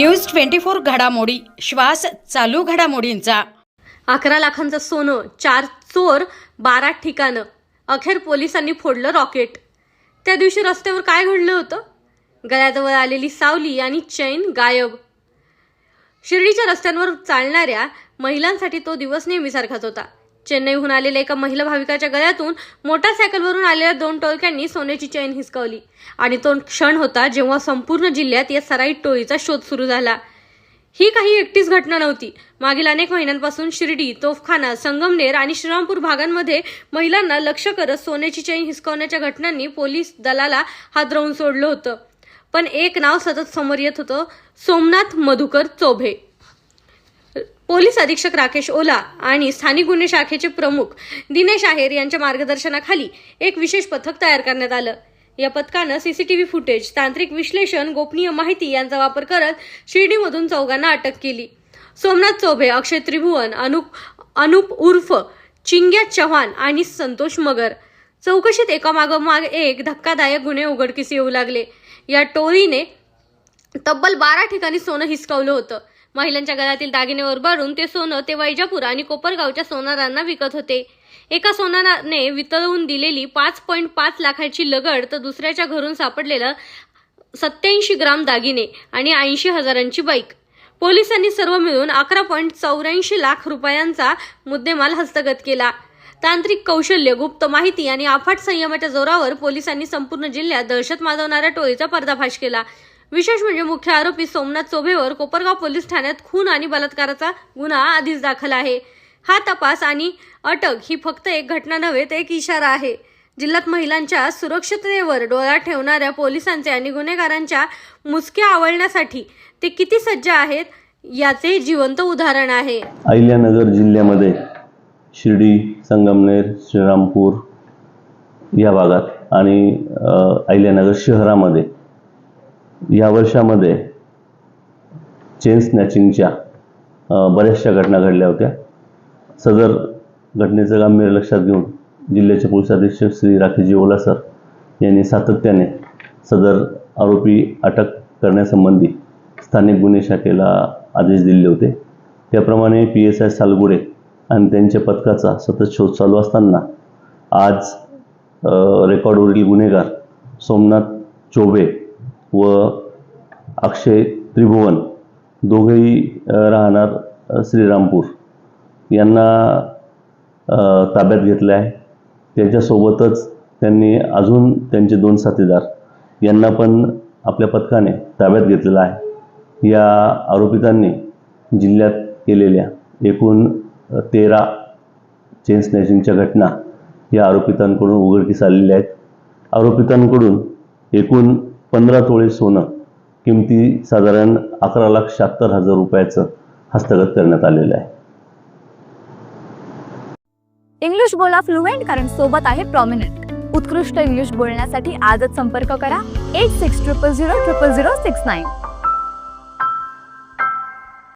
News twenty four घडामोडी. श्वास चालू घडामोडींचा. अकरा लाखांचं सोनं चार चोर बारा ठिकाणं. अखेर पोलिसांनी फोडलं रॉकेट. त्या दिवशी रस्त्यावर काय घडलं होतं? गळ्याजवळ आलेली सावली आणि चैन गायब. शिर्डीच्या रस्त्यांवर चालणाऱ्या महिलांसाठी तो दिवस नेहमीसारखाच होता. चेन्नईहून आलेल्या एका महिला भाविकाच्या गळ्यातून मोटारसायकलवरून आलेल्या दोन टोळक्यांनी सोन्याची चैन हिसकावली. आणि तो क्षण होता जेव्हा संपूर्ण जिल्ह्यात या सराईत टोळीचा शोध सुरू झाला. ही काही एकटीच घटना नव्हती. मागील अनेक महिन्यांपासून शिर्डी तोफखाना संगमनेर आणि श्रीरामपूर भागांमध्ये महिलांना लक्ष करत सोन्याची चैन हिसकावण्याच्या घटनांनी पोलीस दलाला हादरवून सोडलं होतं. पण एक नाव सतत समोर येत होतं सोमनाथ मधुकर चोभे. पोलीस अधीक्षक राकेश ओला आणि स्थानिक गुन्हे शाखेचे प्रमुख दिनेश आहेर यांच्या मार्गदर्शनाखाली एक विशेष पथक तयार करण्यात आलं. या पथकानं सीसीटीव्ही फुटेज तांत्रिक विश्लेषण गोपनीय माहिती यांचा वापर करत शिर्डीमधून चौघांना अटक केली. सोमनाथ चौभे अक्षय त्रिभुवन अनुप अनुप उर्फ चिंग्या चव्हाण आणि संतोष मगर. चौकशीत एकामागोमाग एक धक्कादायक गुन्हे उघडकीस येऊ लागले. या टोळीने तब्बल बारा ठिकाणी सोनं हिसकावलं होतं. महिलांच्या गळ्यातील दागिने भरून ते सोनं ते वैजापूर आणि कोपरगावच्या सोनारांना विकत होते. एका सोनाराने वितळवून दिलेली पाच पॉईंट पाच लाखाची लगड तर दुसऱ्याच्या घरून सापडलेलं सत्याऐंशी ग्राम दागिने आणि ऐंशी हजारांची बाईक. पोलिसांनी सर्व मिळून अकरा पॉईंट चौऱ्याऐंशी लाख रुपयांचा मुद्देमाल हस्तगत केला. तांत्रिक कौशल्य गुप्त माहिती आणि अफाट संयमाच्या जोरावर पोलिसांनी संपूर्ण जिल्ह्यात दहशत माजवणाऱ्या टोळीचा पर्दाफाश केला. विशेष म्हणजे मुख्य आरोपी सोमनाथ चोभेवर कोपरगाव पोलीस ठाण्यात खून आणि बलात्काराचा गुन्हा आधीच दाखल आहे. हा तपास आणि अटक ही फक्त एक घटना नव्हे तर एक इशारा आहे. जिल्ह्यात महिलांच्या सुरक्षिततेवर डोळा ठेवणाऱ्या पोलिसांचे आणि गुन्हेगारांच्या मुसक्या आवळण्यासाठी ते किती सज्ज आहेत याचे जिवंत उदाहरण आहे. अहिल्यानगर जिल्ह्यामध्ये शिर्डी संगमनेर श्रीरामपूर या भागात आणि अहिल्यानगर शहरामध्ये या वर्षामध्ये चेन स्नॅचिंगच्या बऱ्याचशा घटना घडल्या होत्या. सदर घटनेचं गांभीर्य लक्षात घेऊन जिल्ह्याचे पोलीस अधीक्षक श्री राकेशजी ओला सर यांनी सातत्याने सदर आरोपी अटक करण्यासंबंधी स्थानिक गुन्हे शाखेला आदेश दिले होते. त्याप्रमाणे पी एस आय सालगुडे आणि त्यांच्या पथकाचा सतत शोध चालू असताना आज रेकॉर्डवरील गुन्हेगार सोमनाथ चोबे व अक्षय त्रिभुवन दोघेही राहणार श्रीरामपूर. यांना ताब्यात घेतले आहे. त्याच्यासोबतच त्यांनी अजून त्यांचे दोन साथीदार यांना पण आपल्या पथकाने ताब्यात घेतलेला आहे. या आरोपितांनी जिल्ह्यात केलेल्या एकूण तेरा चेन स्नॅचिंगच्या घटना या आरोपितांकडून उघडकीस आलेल्या आहेत. आरोपितांकडून एकूण पंधरा तोळे सोनं किमती साधारण अकरा लाख शहात्तर हजार रुपयाचं हस्तगत करण्यात आलेलं आहे. इंग्लिश बोला फ्लुएंट कारण सोबत आहे प्रॉमिनंट उत्कृष्ट इंग्लिश बोलण्यासाठी आजच संपर्क करा. Eight six triple zero triple zero six nine